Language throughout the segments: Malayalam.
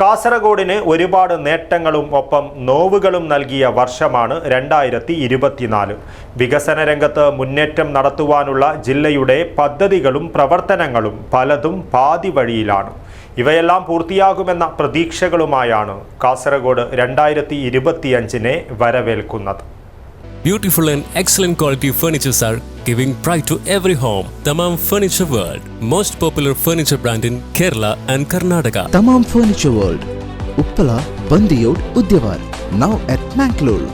കാസർഗോഡിന് ഒരുപാട് നേട്ടങ്ങളും ഒപ്പം നോവുകളും നൽകിയ വർഷമാണ് രണ്ടായിരത്തി ഇരുപത്തിനാല് വികസന രംഗത്ത് മുന്നേറ്റം നടത്തുവാനുള്ള ജില്ലയുടെ പദ്ധതികളും പ്രവർത്തനങ്ങളും പലതും പാതി വഴിയിലാണ്. ഇവയെല്ലാം പൂർത്തിയാകുമെന്ന പ്രതീക്ഷകളുമായാണ് കാസർഗോഡ് രണ്ടായിരത്തി ഇരുപത്തിയഞ്ചിനെ വരവേൽക്കുന്നത്. Beautiful and excellent quality furnitures are giving pride to every home. Tamam Furniture World, most popular furniture brand in Kerala and Karnataka. Tamam Furniture World, Uppala, Bandiyod, Udyawar. Now at Mangalore.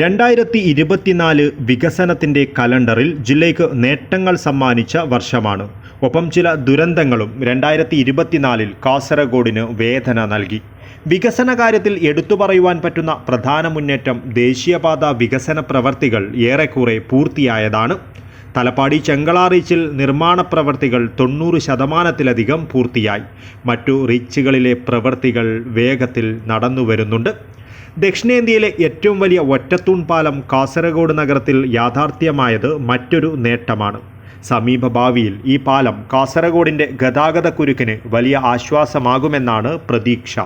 രണ്ടായിരത്തി ഇരുപത്തിനാല് വികസനത്തിന്റെ കലണ്ടറിൽ ജില്ലയ്ക്ക് നേട്ടങ്ങൾ സമ്മാനിച്ച വർഷമാണ് ഒപ്പം ചില ദുരന്തങ്ങളും രണ്ടായിരത്തി ഇരുപത്തിനാലിൽ കാസർഗോഡിന് വേദന നൽകി. വികസന കാര്യത്തിൽ എടുത്തു പറയുവാൻ പറ്റുന്ന പ്രധാന മുന്നേറ്റം ദേശീയപാത വികസന പ്രവർത്തികൾ ഏറെക്കുറെ പൂർത്തിയായതാണ്. തലപ്പാടി ചെങ്കളാറീച്ചിൽ നിർമ്മാണ പ്രവർത്തികൾ തൊണ്ണൂറ് ശതമാനത്തിലധികം പൂർത്തിയായി. മറ്റു റീച്ചുകളിലെ പ്രവർത്തികൾ വേഗത്തിൽ നടന്നു വരുന്നുണ്ട്. ദക്ഷിണേന്ത്യയിലെ ഏറ്റവും വലിയ ഒറ്റത്തൂൺ പാലം കാസർഗോഡ് നഗരത്തിൽ യാഥാർത്ഥ്യമായത് മറ്റൊരു നേട്ടമാണ്. സമീപ ഭാവിയിൽ ഈ പാലം കാസർഗോഡിന്റെ ഗതാഗത കുരുക്കിന് വലിയ ആശ്വാസമാകുമെന്നാണ് പ്രതീക്ഷ.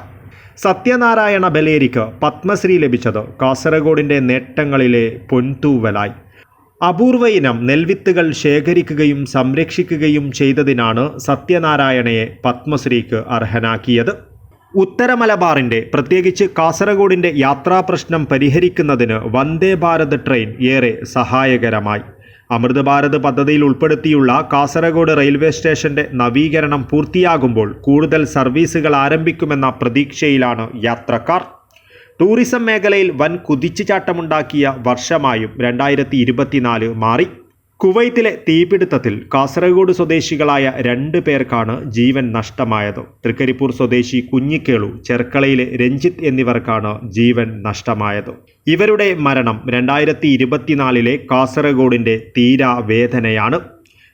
സത്യനാരായണ ബലേരിക്ക് പത്മശ്രീ ലഭിച്ചത് കാസർഗോഡിന്റെ നേട്ടങ്ങളിലെ പൊൻതൂവലായി. അപൂർവ ഇനം നെൽവിത്തുകൾ ശേഖരിക്കുകയും സംരക്ഷിക്കുകയും ചെയ്തതിനാണ് സത്യനാരായണയെ പത്മശ്രീക്ക് അർഹനാക്കിയത്. ഉത്തര മലബാറിന്റെ പ്രത്യേകിച്ച് കാസർഗോഡിന്റെ യാത്രാ പ്രശ്നം പരിഹരിക്കുന്നതിന് വന്ദേ ഭാരത് ട്രെയിൻ ഏറെ സഹായകരമായി. അമൃത് ഭാരത് പദ്ധതിയിൽ ഉൾപ്പെടുത്തിയുള്ള കാസർഗോഡ് റെയിൽവേ സ്റ്റേഷന്റെ നവീകരണം പൂർത്തിയാകുമ്പോൾ കൂടുതൽ സർവീസുകൾ ആരംഭിക്കുമെന്ന പ്രതീക്ഷയിലാണ് യാത്രക്കാർ. ടൂറിസം മേഖലയിൽ വൻ കുതിച്ചുചാട്ടമുണ്ടാക്കിയ വർഷമായും രണ്ടായിരത്തി മാറി. കുവൈത്തിലെ തീപിടുത്തത്തിൽ കാസർഗോഡ് സ്വദേശികളായ രണ്ട് പേർക്കാണ് ജീവൻ നഷ്ടമായത്. തൃക്കരിപ്പൂർ സ്വദേശി കുഞ്ഞിക്കേളു ചെർക്കളയിലെ രഞ്ജിത്ത് എന്നിവർക്കാണ് ജീവൻ നഷ്ടമായത്. ഇവരുടെ മരണം രണ്ടായിരത്തി ഇരുപത്തിനാലിലെ കാസർഗോഡിന്റെ തീരാ വേദനയാണ്.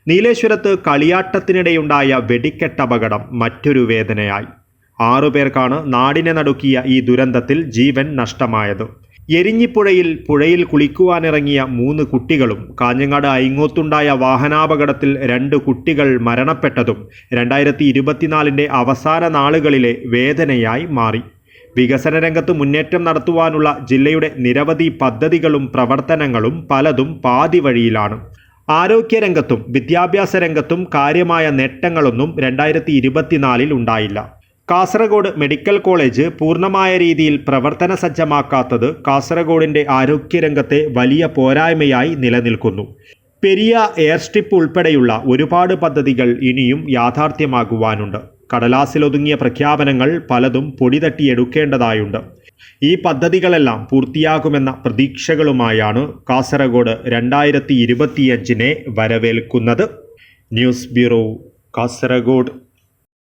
നീലേശ്വരത്ത് കളിയാട്ടത്തിനിടെയുണ്ടായ വെടിക്കെട്ടപകടം മറ്റൊരു വേദനയായി. ആറുപേർക്കാണ് നാടിനെ നടുക്കിയ ഈ ദുരന്തത്തിൽ ജീവൻ നഷ്ടമായത്. എരിഞ്ഞിപ്പുഴയിൽ പുഴയിൽ കുളിക്കുവാനിറങ്ങിയ മൂന്ന് കുട്ടികളും കാഞ്ഞങ്ങാട് അയിങ്ങോത്തുണ്ടായ വാഹനാപകടത്തിൽ രണ്ട് കുട്ടികൾ മരണപ്പെട്ടതും രണ്ടായിരത്തി ഇരുപത്തിനാലിന്റെ അവസാന നാളുകളിലെ വേദനയായി മാറി. വികസന രംഗത്ത് മുന്നേറ്റം നടത്തുവാനുള്ള ജില്ലയുടെ നിരവധി പദ്ധതികളും പ്രവർത്തനങ്ങളും പലതും പാതിവഴിയിലാണ് ആരോഗ്യരംഗത്തും വിദ്യാഭ്യാസ രംഗത്തും കാര്യമായ നേട്ടങ്ങളൊന്നും രണ്ടായിരത്തി ഇരുപത്തിനാലിൽ ഉണ്ടായില്ല. കാസർഗോഡ് മെഡിക്കൽ കോളേജ് പൂർണമായ രീതിയിൽ പ്രവർത്തന സജ്ജമാക്കാത്തത് കാസർഗോഡിന്റെ ആരോഗ്യരംഗത്തെ വലിയ പോരായ്മയായി നിലനിൽക്കുന്നു. പെരിയ എയർ സ്ട്രിപ്പ് ഉൾപ്പെടെയുള്ള ഒരുപാട് പദ്ധതികൾ ഇനിയും യാഥാർത്ഥ്യമാകുവാനുണ്ട്. കടലാസിലൊതുങ്ങിയ പ്രഖ്യാപനങ്ങൾ പലതും പൊടിതട്ടിയെടുക്കേണ്ടതായുണ്ട്. ഈ പദ്ധതികളെല്ലാം പൂർത്തിയാകുമെന്ന പ്രതീക്ഷകളുമായാണ് കാസർഗോഡ് രണ്ടായിരത്തി ഇരുപത്തിയഞ്ചിനെ വരവേൽക്കുന്നത്. News bureau Kasaragod.